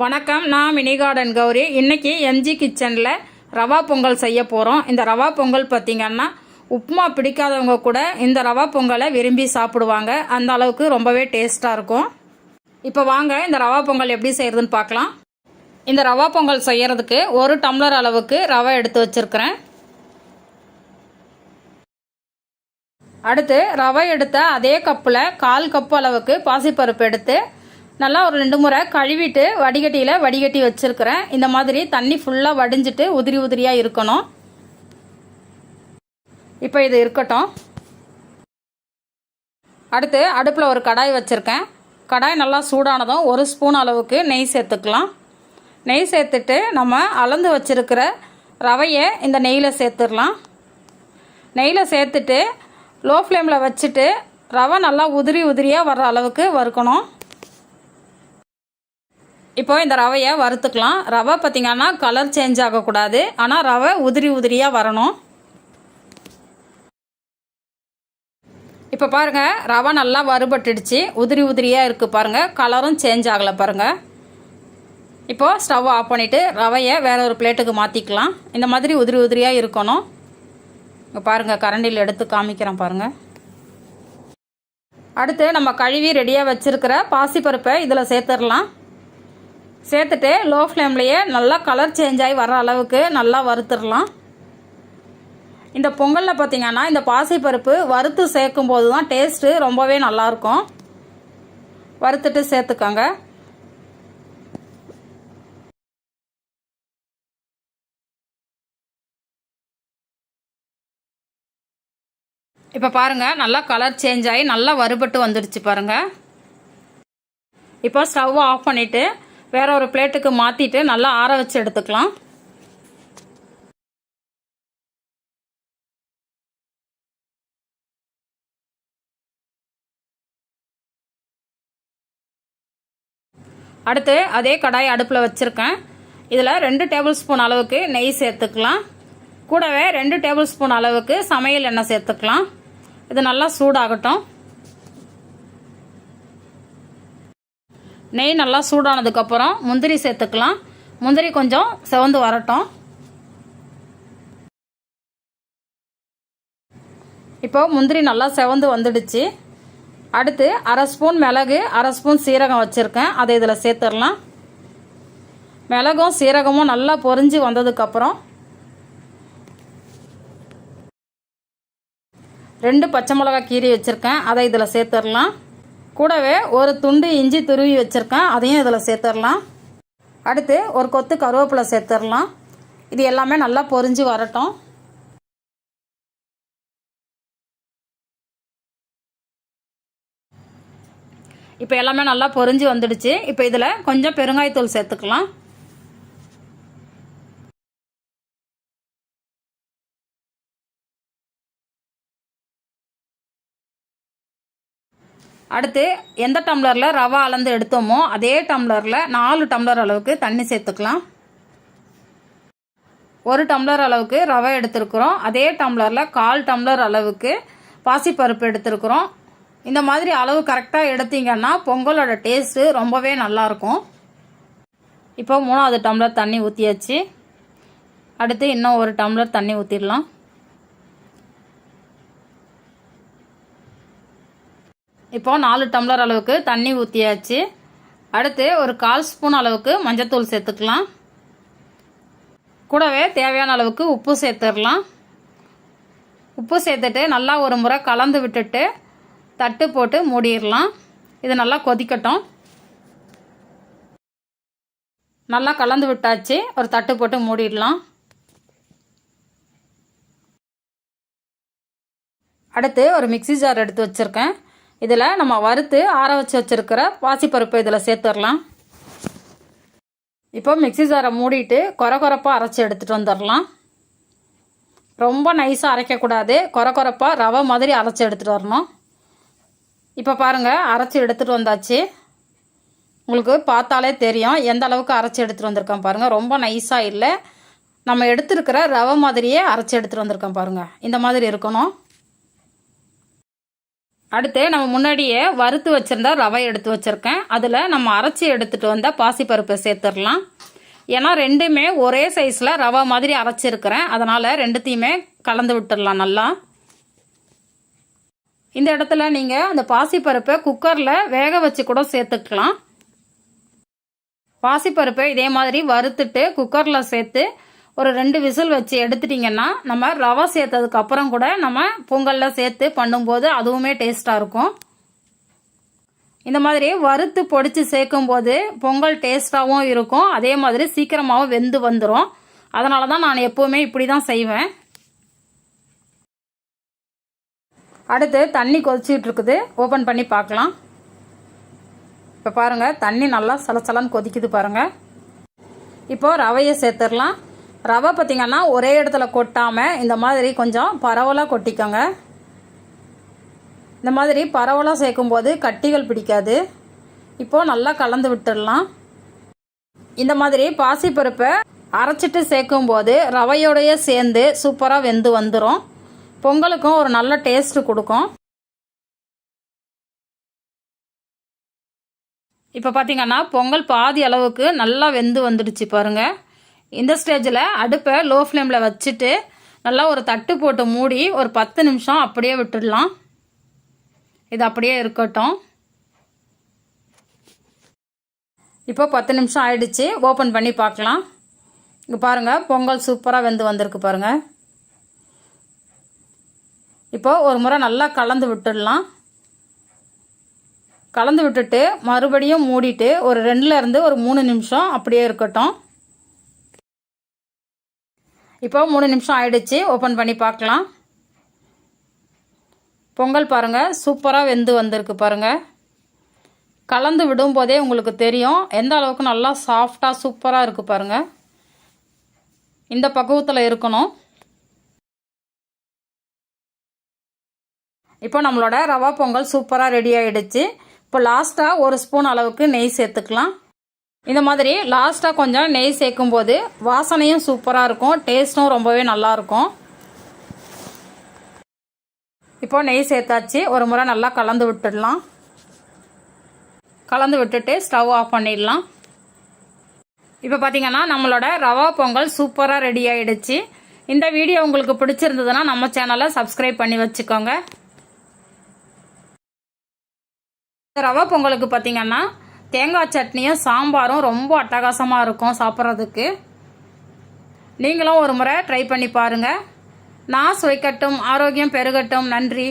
வணக்கம் நான் mini garden Gowri. இன்றைக்கி எம்ஜி கிச்சனில் ரவா பொங்கல் செய்ய போகிறோம் இந்த ரவா பொங்கல் பார்த்திங்கன்னா உப்புமா பிடிக்காதவங்க கூட இந்த ரவா பொங்கலை விரும்பி சாப்பிடுவாங்க. அந்த அளவுக்கு ரொம்பவே டேஸ்ட்டாக இருக்கும். இப்போ வாங்க இந்த ரவா பொங்கல் எப்படி செய்கிறதுன்னு பார்க்கலாம். இந்த ரவா பொங்கல் செய்கிறதுக்கு ஒரு டம்ளர் அளவுக்கு ரவை எடுத்து வச்சுருக்கிறேன். அடுத்து ரவை எடுத்த அதே கப்பில் கால் கப்பு அளவுக்கு பாசிப்பருப்பு எடுத்து நல்லா ஒரு ரெண்டு முறை கழுவிட்டு வடிகட்டியில் வடிகட்டி வச்சுருக்கிறேன். இந்த மாதிரி தண்ணி ஃபுல்லாக வடிஞ்சிட்டு உதிரி உதிரியாக இருக்கணும். இப்போ இது இருக்கட்டும். அடுத்து அடுப்பில் ஒரு கடாய் வச்சுருக்கேன். கடாய் நல்லா சூடானதும் ஒரு ஸ்பூன் அளவுக்கு நெய் சேர்த்துக்கலாம். நெய் சேர்த்துட்டு நம்ம அளந்து வச்சுருக்கிற ரவையை இந்த நெய்யில் சேர்த்துடலாம். நெய்யில் சேர்த்துட்டு லோ ஃப்ளேமில் வச்சுட்டு ரவை நல்லா உதிரி உதிரியாக வர்ற அளவுக்கு வறுக்கணும். இப்போ இந்த ரவையை வறுத்துக்கலாம். ரவை பார்த்திங்கன்னா கலர் சேஞ்ச் ஆகக்கூடாது. ஆனால் ரவை உதிரி உதிரியாக வரணும். இப்போ பாருங்கள் ரவை நல்லா வறுபட்டுடுச்சு. உதிரி உதிரியாக இருக்குது பாருங்கள் கலரும் சேஞ்ச் ஆகலை பாருங்கள் இப்போது ஸ்டவ் ஆஃப் பண்ணிவிட்டு ரவையை வேறு ஒரு பிளேட்டுக்கு மாற்றிக்கலாம் இந்த மாதிரி உதிரி உதிரியாக இருக்கணும். இங்கே பாருங்கள் கரண்டியில் எடுத்து காமிக்கிறேன் பாருங்கள் அடுத்து நம்ம கழுவி ரெடியாக வச்சுருக்கிற பாசிப்பருப்பை இதில் சேர்த்துடலாம். சேர்த்துட்டு லோ ஃப்ளேம்லேயே நல்லா கலர் சேஞ்ச் ஆகி வர அளவுக்கு நல்லா வறுத்துடலாம். இந்த பொங்கலில் பார்த்தீங்கன்னா இந்த பாசிப்பருப்பு வறுத்து சேர்க்கும் போது தான் டேஸ்ட்டு ரொம்பவே நல்லாயிருக்கும். வறுத்துட்டு சேர்த்துக்கோங்க. இப்போ பாருங்கள் நல்லா கலர் சேஞ்ச் ஆகி நல்லா வறுபட்டு வந்துடுச்சு பாருங்கள் இப்போ ஸ்டவ் ஆஃப் பண்ணிவிட்டு வேற ஒரு பிளேட்டுக்கு மாற்றிட்டு நல்லா ஆற வச்சு எடுத்துக்கலாம். அடுத்து அதே கடாய் அடுப்பில் வச்சுருக்கேன். இதில் ரெண்டு டேபிள் ஸ்பூன் அளவுக்கு நெய் சேர்த்துக்கலாம். கூடவே ரெண்டு டேபிள் ஸ்பூன் அளவுக்கு சமையல் எண்ணெய் சேர்த்துக்கலாம். இது நல்லா சூடாகட்டும். நெய் நல்லா சூடானதுக்கப்புறம் முந்திரி சேர்த்துக்கலாம். முந்திரி கொஞ்சம் செவந்து வரட்டும். இப்போ முந்திரி நல்லா செவந்து வந்துடுச்சு. அடுத்து அரை ஸ்பூன் மிளகு அரை ஸ்பூன் சீரகம் வச்சுருக்கேன். அதை இதில் சேர்த்துடலாம். மிளகும் சீரகமும் நல்லா பொரிஞ்சு வந்ததுக்கப்புறம் ரெண்டு பச்சை மிளகா கீரி வச்சுருக்கேன். அதை இதில் சேர்த்துடலாம். கூடவே ஒரு துண்டு இஞ்சி துருவி வச்சுருக்கேன். அதையும் இதில் சேர்த்துடலாம். அடுத்து ஒரு கொத்து கருவேப்பிலை சேர்த்துடலாம். இது எல்லாமே நல்லா பொரிஞ்சு வரட்டும். இப்போ எல்லாமே நல்லா பொரிஞ்சு வந்துடுச்சு. இப்போ இதில் கொஞ்சம் பெருங்காயத்தூள் சேர்த்துக்கலாம். அடுத்து எந்த டம்ளரில் ரவா அளந்து எடுத்தோமோ அதே டம்ளரில் நாலு டம்ளர் அளவுக்கு தண்ணி சேர்த்துக்கலாம். ஒரு டம்ளர் அளவுக்கு ரவை எடுத்துருக்குறோம். அதே டம்ளரில் கால் டம்ளர் அளவுக்கு பாசிப்பருப்பு எடுத்துருக்குறோம். இந்த மாதிரி அளவு கரெக்டாக எடுத்தீங்கன்னா பொங்கலோட டேஸ்ட்டு ரொம்பவே நல்லாயிருக்கும். இப்போ மூணாவது டம்ளர் தண்ணி ஊற்றியாச்சு அடுத்து இன்னும் ஒரு டம்ளர் தண்ணி ஊற்றிடலாம் இப்போ நாலு டம்ளர் அளவுக்கு தண்ணி ஊற்றியாச்சு அடுத்து ஒரு கால் ஸ்பூன் அளவுக்கு மஞ்சத்தூள் சேர்த்துக்கலாம். கூடவே தேவையான அளவுக்கு உப்பு சேர்த்துடலாம். உப்பு சேர்த்துட்டு நல்லா ஒரு முறை கலந்து விட்டுட்டு தட்டு போட்டு மூடிடலாம். இது நல்லா கொதிக்கட்டும். நல்லா கலந்து விட்டாச்சு. ஒரு தட்டு போட்டு மூடிடலாம். அடுத்து ஒரு மிக்சி ஜார் எடுத்து வச்சுருக்கேன். இதில் நம்ம வறுத்து ஆற வச்சு வச்சுருக்கிற பாசிப்பருப்பு இதில் சேர்த்துடலாம். இப்போ மிக்சி ஜாரை மூடிட்டு கொர கொரப்பாக அரைச்சி எடுத்துகிட்டு வந்துடலாம். ரொம்ப நைஸாக அரைக்கக்கூடாது. கொர கொரப்பாக ரவை மாதிரி அரைச்சி எடுத்துகிட்டு வரணும். இப்போ பாருங்கள் அரைச்சி எடுத்துகிட்டு வந்தாச்சு. உங்களுக்கு பார்த்தாலே தெரியும் எந்த அளவுக்கு அரைச்சி எடுத்துகிட்டு வந்திருக்கேன் பாருங்கள் ரொம்ப நைஸாக இல்லை. நம்ம எடுத்துருக்கிற ரவை மாதிரியே அரைச்சி எடுத்துகிட்டு வந்திருக்கேன் பாருங்கள் இந்த மாதிரி இருக்கணும். அடுத்து நம்ம முன்னாடியே வறுத்து வச்சுருந்த ரவை எடுத்து வச்சுருக்கேன். அதில் நம்ம அரைச்சி எடுத்துகிட்டு வந்தால் பாசிப்பருப்பை சேர்த்துடலாம். ஏன்னா ரெண்டுமே ஒரே சைஸில் ரவை மாதிரி அரைச்சிருக்கிறேன். அதனால் ரெண்டுத்தையுமே கலந்து விட்டுடலாம் நல்லா. இந்த இடத்துல நீங்கள் அந்த பாசிப்பருப்பை குக்கரில் வேக வச்சு கூட சேர்த்துக்கலாம். பாசிப்பருப்பை இதே மாதிரி வறுத்துட்டு குக்கரில் சேர்த்து ஒரு ரெண்டு விசில் வச்சு எடுத்துட்டிங்கன்னா நம்ம ரவை சேர்த்ததுக்கு அப்புறம் கூட நம்ம பொங்கலில் சேர்த்து பண்ணும்போது அதுவுமே டேஸ்ட்டாக இருக்கும். இந்த மாதிரி வறுத்து பொடிச்சு சேர்க்கும்போது பொங்கல் டேஸ்ட்டாகவும் இருக்கும். அதே மாதிரி சீக்கிரமாகவும் வெந்து வந்துடும் அதனால தான் நான் எப்போவுமே இப்படி தான் செய்வேன். அடுத்து தண்ணி கொதிச்சுட்டு இருக்குது. ஓப்பன் பண்ணி பார்க்கலாம். இப்போ பாருங்கள் தண்ணி நல்லா சலசலன்னு கொதிக்குது பாருங்கள் இப்போது ரவையை சேர்த்துடலாம். ரவை பார்த்திங்கன்னா ஒரே இடத்துல கொட்டாமல் இந்த மாதிரி கொஞ்சம் பரவலாக கொட்டிக்கோங்க. இந்த மாதிரி பரவலாக சேர்க்கும்போது கட்டிகள் பிடிக்காது. இப்போது நல்லா கலந்து விட்டுடலாம். இந்த மாதிரி பாசிப்பருப்பை அரைச்சிட்டு சேர்க்கும்போது ரவையோடையே சேர்ந்து சூப்பராக வெந்து வந்துடும் பொங்கலுக்கும் ஒரு நல்ல டேஸ்ட்டு கொடுக்கும். இப்போ பார்த்திங்கன்னா பொங்கல் பாதி அளவுக்கு நல்லா வெந்து வந்துடுச்சு பாருங்கள் இந்த ஸ்டேஜில் அடுப்பை லோ ஃப்ளேமில் வச்சுட்டு நல்லா ஒரு தட்டு போட்டு மூடி ஒரு பத்து நிமிஷம் அப்படியே விட்டுடலாம். இது அப்படியே இருக்கட்டும். இப்போ பத்து நிமிஷம் ஆயிடுச்சு. ஓப்பன் பண்ணி பார்க்கலாம். இங்கே பாருங்கள் பொங்கல் சூப்பராக வெந்து வந்திருக்கு பாருங்கள் இப்போ ஒரு முறை நல்லா கலந்து விட்டுடலாம். கலந்து விட்டுட்டு மறுபடியும் மூடிட்டு ஒரு ரெண்டுலேருந்து ஒரு மூணு நிமிஷம் அப்படியே இருக்கட்டும். இப்போ மூணு நிமிஷம் ஆயிடுச்சு. ஓப்பன் பண்ணி பார்க்கலாம். பொங்கல் பாருங்கள் சூப்பராக வெந்து வந்திருக்கு பாருங்கள் கலந்து விடும்போதே உங்களுக்கு தெரியும். எந்த அளவுக்கு நல்லா சாஃப்டாக சூப்பராக இருக்குது பாருங்கள் இந்த பக்குவத்தில் இருக்கணும். இப்போ நம்மளோட ரவா பொங்கல் சூப்பராக ரெடி ஆகிடுச்சு இப்போ லாஸ்ட்டாக ஒரு ஸ்பூன் அளவுக்கு நெய் சேர்த்துக்கலாம். இந்த மாதிரி லாஸ்ட்டாக கொஞ்சம் நெய் சேர்க்கும் போது வாசனையும் சூப்பராக இருக்கும். டேஸ்ட்டும் ரொம்பவே நல்லாயிருக்கும் இப்போ நெய் சேர்த்தாச்சு. ஒரு முறை நல்லா கலந்து விட்டுடலாம். கலந்து விட்டுட்டு ஸ்டவ் ஆஃப் பண்ணிடலாம். இப்போ பார்த்தீங்கன்னா நம்மளோட ரவா பொங்கல் சூப்பராக ரெடி ஆகிடுச்சு இந்த வீடியோ உங்களுக்கு பிடிச்சிருந்ததுன்னா நம்ம சேனலை சப்ஸ்கிரைப் பண்ணி வச்சுக்கோங்க. இந்த ரவா பொங்கலுக்கு பார்த்தீங்கன்னா தேங்காய் சட்னியும் சாம்பாரும் ரொம்ப அட்டகாசமாக இருக்கும் சாப்பிட்றதுக்கு. நீங்களும் ஒரு முறை ட்ரை பண்ணி பாருங்கள் நான் சுவைக்கட்டும் ஆரோக்கியம் பெருகட்டும். நன்றி.